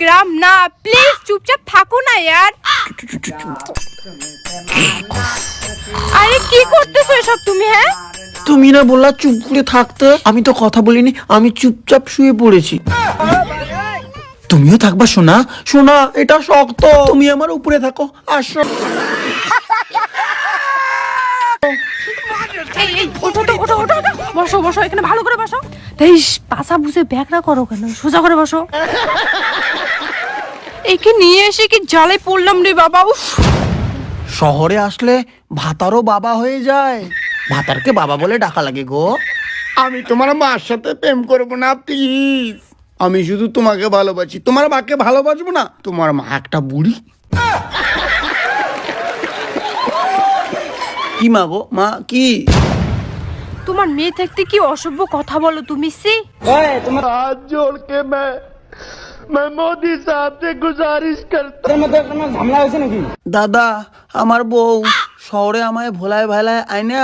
গ্রাম না প্লিজ চুপচাপ থাকো না यार আরে কি করতেছো এসব তুমি হ্যাঁ? তুমি না বললা চুপ করে থাকতে আমি তো কথা বলিনি আমি চুপচাপ শুয়ে পড়েছি। তুমিও থাকবা সোনা। সোনা এটা শক্ত। তুমি আমার উপরে থাকো আসো। ওঠো তো ওঠো ওঠো ওঠো। বসো বসো এখানে ভালো করে বসো। তাই পাশা বুঝে ব্যাগরা করো কেন? সোজা করে বসো। একে নিয়ে এসে কি জালে পড়লাম রে বাবা? উফ। শহরে আসলে ভাতারও বাবা হয়ে যায়। ভাতারকে বাবা বলে ডাকা লাগে গো। আমি তোমার মার সাথে প্রেম করব না প্লিজ আমি শুধু তোমাকে ভালোবাসি। তোমার মাকে ভালোবাসবো না তোমার মা একটা বুড়ি। কি মা গো? মা কি? তোমার মেয়ে থাকতে কি অসভ্য কথা বলো তুমি সে? তোমার হাত জোড়কে मैं मैं मोदी साहब से गुजारिश करता দাদা আমার বউ শহরে আমায় ভোলায় ভালায় আয়না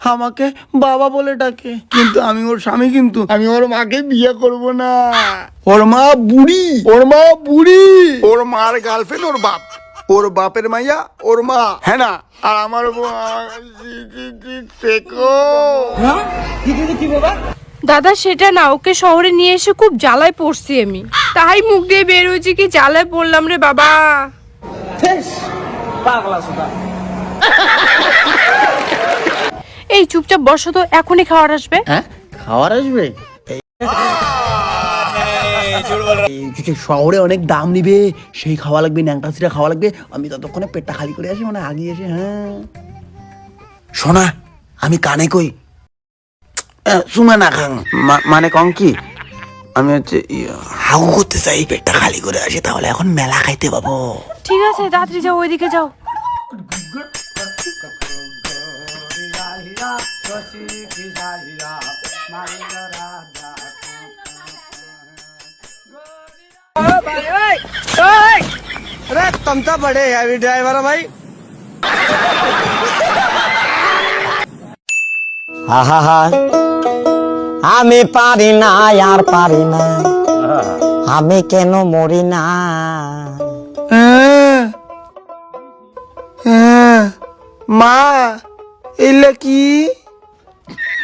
আমাকে বাবা বলে ডাকে কিন্তু আমি ওর স্বামী কিন্তু আমি ওর মাকে বিয়ে করব না ওর মা বুড়ি ওর মা বুড়ি ওর মার গার্লফ্রেন্ড ওর বাপ ওর বাপের মাইয়া ওর মা হ্যাঁ না আর আমার বউ আমাকে জি- জি- জি- শেখো দাদা সেটা না ওকে শহরে নিয়ে এসে খুব জ্বালায় পড়ছি আমি। তাই মুখ দিয়ে বের হয়েছি কি জ্বালায় পড়লাম রে বাবা। এই চুপচাপ বসো তো এখনই খাওয়ার আসবে। হ্যাঁ খাবার আসবে? শহরে অনেক দাম নিবে সেই খাওয়া লাগবে ন্যাংটা সিটা খাওয়া লাগবে। আমি ততক্ষণে পেটটা খালি করে আসি মানে আগে এসে হ্যাঁ। শোনা আমি কানে কই শুনে না খাং মা- মানে কং কি আমি হচ্ছে ইয়ে, হাগু করতে চাই পেটটা খালি করে আসি তাহলে এখন মেলা খাইতে পাবো ঠিক আছে তাড়াতাড়ি যাও ওইদিকে যাও अरे तुम तो बड़े हैवी ड्राइवर हो भाई আহা আমি পারি না আর পারি না। আমি কেন মরি না? মা এলে কি?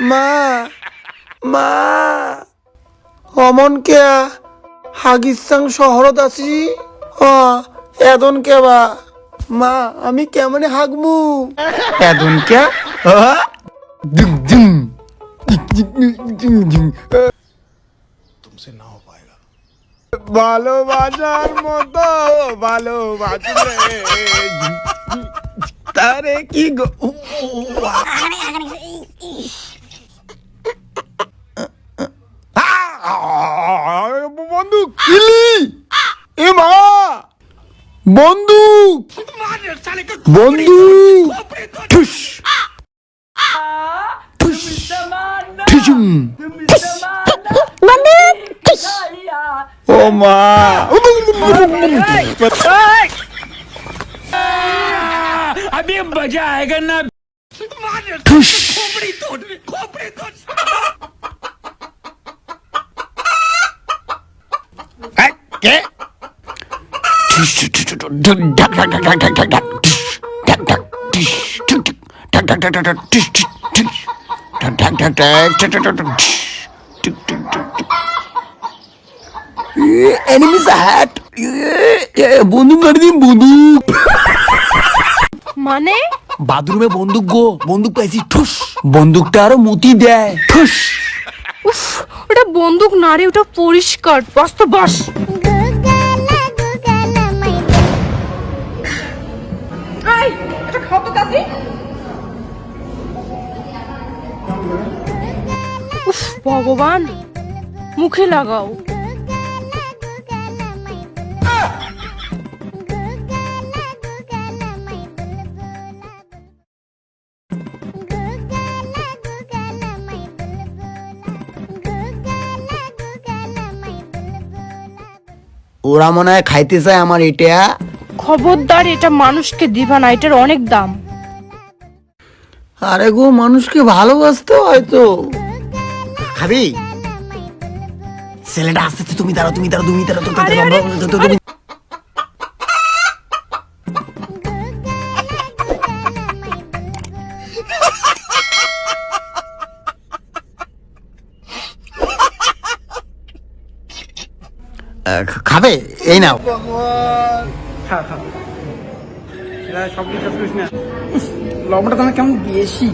মা মা অমন কে হাগিসাং শহরত আছি? অ এদন কেবা মা আমি কেমনে হাগমু? এদন কে দুম দুম। দুম দুম ভালোবাসার মতো ভালোবাসলে তারে কি গো? বন্দুক কিলি? এ মা বন্দুক বন্দুক ঠুস ঠুস ঠুসুম ও মা ঠুস এই, কে ঠুস, ঠুস, ঠুস, ঠুস, ঢুক, ঢাক, ঢাক, ঢাক, ঢাক, ঢাক, ঢাক, ঢাক, ঢাক, ঢাক, ঢাক, ঢাক, ঢাক, ঢাক, ঢাক, ঠুস, ঠুস, ঢাক, ঢাক, ঢাক, ঢাক, ঠুস, ঠুস, ঠুস, ঠুস, ঠুক, ঠুক, ঠুক, ঠুক। এ, enemies ahead! এ, এ, বন্দুক গাড়ি দিন বন্দুক মানে? বাথরুমে বন্দুক গো বন্দুক পাইছি ঠুস বন্দুকটা আরও মুতি দেয় ঠুস উফ ওটা বন্দুক না রে ওটা পরিষ্কার। বস তো বস। খাও তো। উফ ভগবান মুখে লাগাও। ওরা মনে হয় খাইতে চায় আমার এটা খবরদার এটা মানুষকে দিবা না এটার অনেক দাম। আরে গো মানুষকে ভালোবাসতে হয় তো। খাবি? ছেলেটা আসতেছে তুমি দাঁড়াও তুমি দাঁড়াও তুমি দাঁড়াও তো- তো- আরে, তো- আরে, তো- তো- তুমি আহ, খাবে? এই নাও। লবণটা তোমার কেমন বেশি